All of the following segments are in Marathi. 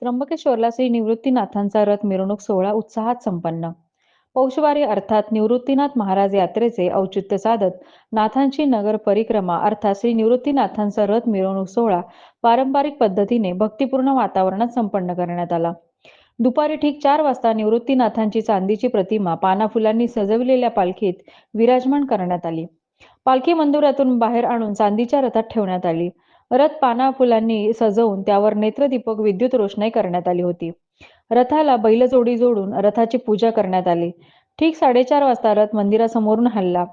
त्र्यंबकेश्वरला श्री निवृत्तीनाथांचा रथ मिरवणूक सोहळा उत्साहात संपन्न. पौषवारी अर्थात निवृत्तीनाथ महाराज यात्रेचे औचित्य साधत नाथांची नगर परिक्रमा अर्थात श्री निवृत्तीनाथांचा रथ मिरवणूक सोहळा पारंपरिक पद्धतीने भक्तिपूर्ण वातावरणात संपन्न करण्यात आला. दुपारी ठीक चार वाजता निवृत्तीनाथांची चांदीची प्रतिमा पाना फुलांनी सजविलेल्या पालखीत विराजमान करण्यात आली. पालखी मंदिरातून बाहेर आणून चांदीच्या रथात ठेवण्यात आली. रथ पाना फुलांनी सजवून त्यावर नेत्रदीपक विद्युत रोषणाई करण्यात आली होती. रथाला बैलजोडी जोडून रथाची पूजा करण्यात आली. ठीक साडेचार वाजता रथ मंदिरासमोरून हल्ला.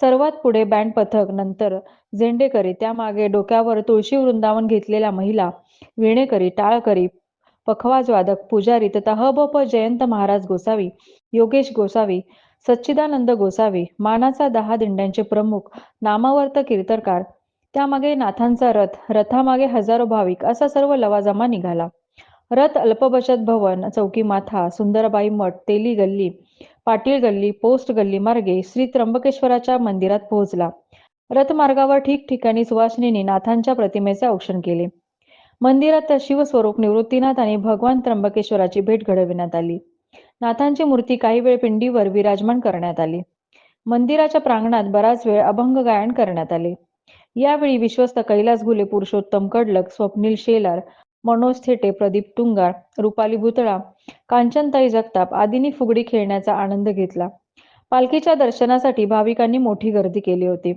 सर्वात पुढे बँड पथक नंतर झेंडेकरी त्यामागे डोक्यावर तुळशी वृंदावन घेतलेल्या महिला विणेकरी टाळकरी पखवाज वादक पुजारी तथा हबप जयंत महाराज गोसावी योगेश गोसावी सच्चिदानंद गोसावी मानाचा दहा दिंड्यांचे प्रमुख नामावर्त कीर्तनकार त्यामागे नाथांचा रथ रथामागे हजारो भाविक असा सर्व लवाजमा निघाला. रथ अल्पबचत भवन चौकी माथा सुंदरबाई मठ तेली गल्ली पाटील गल्ली पोस्ट गल्ली मार्गे श्री त्र्यंबकेश्वराच्या मंदिरात पोहोचला. रथमार्गावर ठिकठिकाणी सुवासिनींनी नाथांच्या प्रतिमेचे औक्षण केले. मंदिरात शिवस्वरूप निवृत्तीनाथ आणि भगवान त्र्यंबकेश्वराची भेट घडविण्यात आली. नाथांची मूर्ती काही वेळ पिंडीवर विराजमान करण्यात आली. मंदिराच्या प्रांगणात बराच वेळ अभंग गायन करण्यात आले. यावेळी विश्वस्त कैलास घुले पुरुषोत्तम कडलक स्वप्नील शेलार मनोज थेटे प्रदीप तुंगार रुपाली भुतळा कांचनताई जगताप आदींनी फुगडी खेळण्याचा आनंद घेतला. पालखीच्या दर्शनासाठी भाविकांनी मोठी गर्दी केली होती.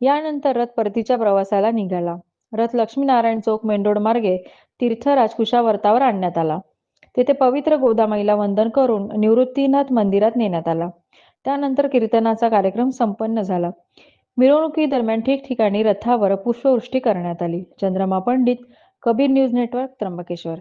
यानंतर रथ परतीच्या प्रवासाला निघाला. रथ लक्ष्मीनारायण चौक मेंढोड मार्गे तीर्थराज कुशावर्तावर आणण्यात आला. तेथे पवित्र गोदामाईला वंदन करून निवृत्तीनाथ मंदिरात नेण्यात आला. त्यानंतर कीर्तनाचा कार्यक्रम संपन्न झाला. मिरवणुकीदरम्यान ठिकठिकाणी रथावर पुष्पवृष्टी करण्यात आली. Chandrama Pandit Kabir news network Trimbakeshwar.